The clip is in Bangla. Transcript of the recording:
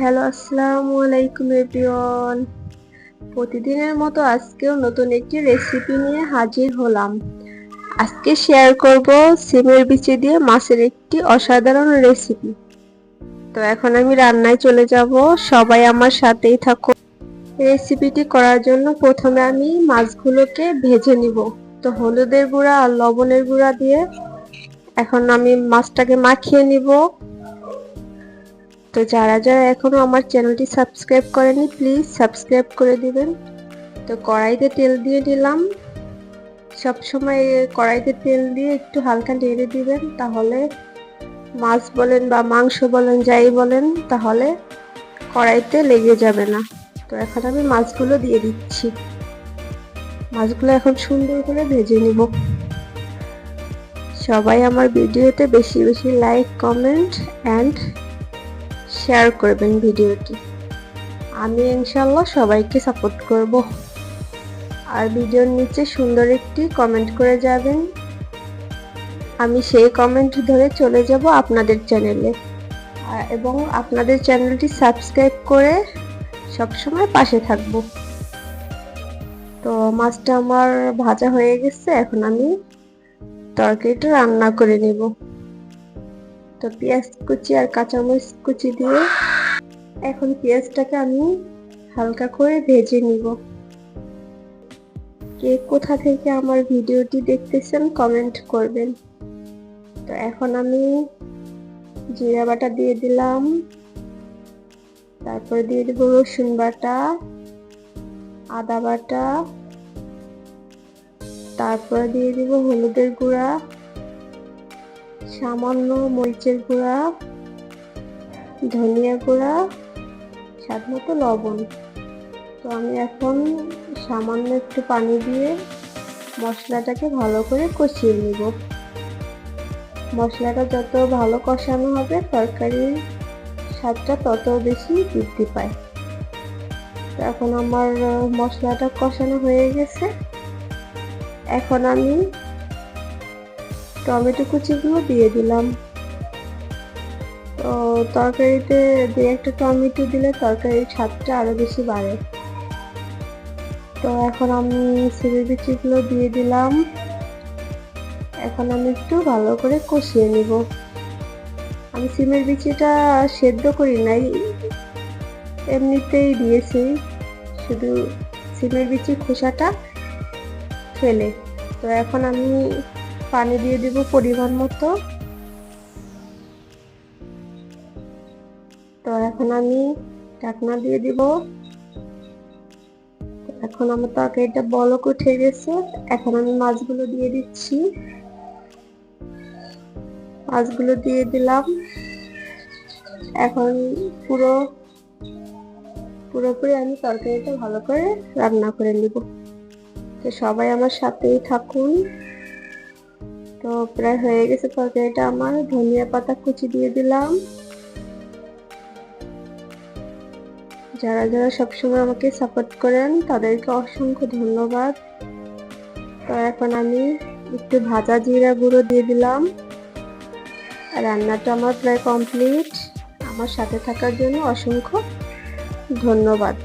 হ্যালো, আসসালামু আলাইকুম এভরিওয়ান। প্রতিদিনের মতো আজকেও নতুন একটি রেসিপি নিয়ে হাজির হলাম। আজকে শেয়ার করব সিমের বিচি দিয়ে মাছের একটি অসাধারণ রেসিপি তো এখন আমি রান্নায় চলে যাব। সবাই আমার সাথেই থাকো রেসিপিটি করার জন্য প্রথমে আমি মাছগুলোকে ভেজে নিব। তো হলুদের গুঁড়া আর লবণের গুঁড়া দিয়ে এখন আমি মাছটাকে মাখিয়ে নিব। তো যারা যারা এখনও আমার চ্যানেলটি সাবস্ক্রাইব করেনি প্লিজ সাবস্ক্রাইব করে দিবেন। তো কড়াইতে তেল দিয়ে দিলাম। সবসময় কড়াইতে তেল দিয়ে একটু হালকা নেড়ে দিবেন, তাহলে মাছ বলেন বা মাংস বলেন, যাই বলেন, তাহলে কড়াইতে লেগে যাবে না। তো এখন আমি মাছগুলো দিয়ে দিচ্ছি। মাছগুলো এখন সুন্দর করে ভেজে নিব। সবাই আমার ভিডিওতে বেশি বেশি লাইক কমেন্ট অ্যান্ড শেয়ার করবেন ভিডিওটি। আমি ইনশাল্লাহ সবাইকে সাপোর্ট করব। আর ভিডিওর নিচে সুন্দর একটি কমেন্ট করে যাবেন। আমি সেই কমেন্ট ধরে চলে যাব আপনাদের চ্যানেলে এবং আপনাদের চ্যানেলটি সাবস্ক্রাইব করে সবসময় পাশে থাকব। তো মাছটা আমার ভাজা হয়ে গেছে, এখন আমি তরকারিটা রান্না করে নেব। তো পেঁয়াজ কুচি আর কাঁচামরিচ কুচি দিয়ে এখন পেঁয়াজটাকে আমি হালকা করে ভেজে নিব। কে কোথা থেকে আমার ভিডিওটি দেখতেছেন কমেন্ট করবেন। তো এখন আমি জিরা বাটা দিয়ে দিলাম। তারপরে দিয়ে দেবো রসুন বাটা, আদা বাটা, তারপরে দিয়ে দিব হলুদের গুঁড়া সামান্য মরিচের গুঁড়া, ধনিয়া গুঁড়া, স্বাদ মতো লবণ। তো আমি এখন সামান্য একটু পানি দিয়ে মশলাটাকে ভালো করে কষিয়ে নিব। মশলাটা যত ভালো কষানো হবে, তরকারির স্বাদটা তত বেশি বৃদ্ধি পায়। তো এখন আমার মশলাটা কষানো হয়ে গেছে। এখন আমি টমেটো কুচিগুলো দিয়ে দিলাম। তো তরকারিতে দু একটা টমেটো দিলে তরকারির স্বাদটা আরও বেশি বাড়ে। তো এখন আমি সিমের বিচিগুলো দিয়ে দিলাম। এখন আমি একটু ভালো করে কষিয়ে নিব। আমি সিমের বিচিটা সেদ্ধ করি নাই, এমনিতেই দিয়েছি। শুধু সিমের বিচির খোসাটা ফেলে। তো এখন আমি পানি দিয়ে দিব পরিমাণ মতো। তো এখন আমি ঢাকনা দিয়ে দিব। এখন আমার তরকারিটা বলক উঠে গেছে। এখন আমি মাছগুলো দিয়ে দিচ্ছি। মাছগুলো দিয়ে দিলাম। এখন পুরো, পুরোপুরি আমি তরকারিটা ভালো করে রান্না করে নিব। তো সবাই আমার সাথেই থাকুন। তো প্রায় হয়ে গেছে তরকারিটা, আমার ধনিয়া পাতা কুচি দিয়ে দিলাম। যারা যারা সবসময় আমাকে সাপোর্ট করেন, তাদেরকে অসংখ্য ধন্যবাদ। তো এখন আমি একটু ভাজা জিরা গুঁড়ো দিয়ে দিলাম। রান্নাটা আমার প্রায় কমপ্লিট আমার সাথে থাকার জন্য অসংখ্য ধন্যবাদ।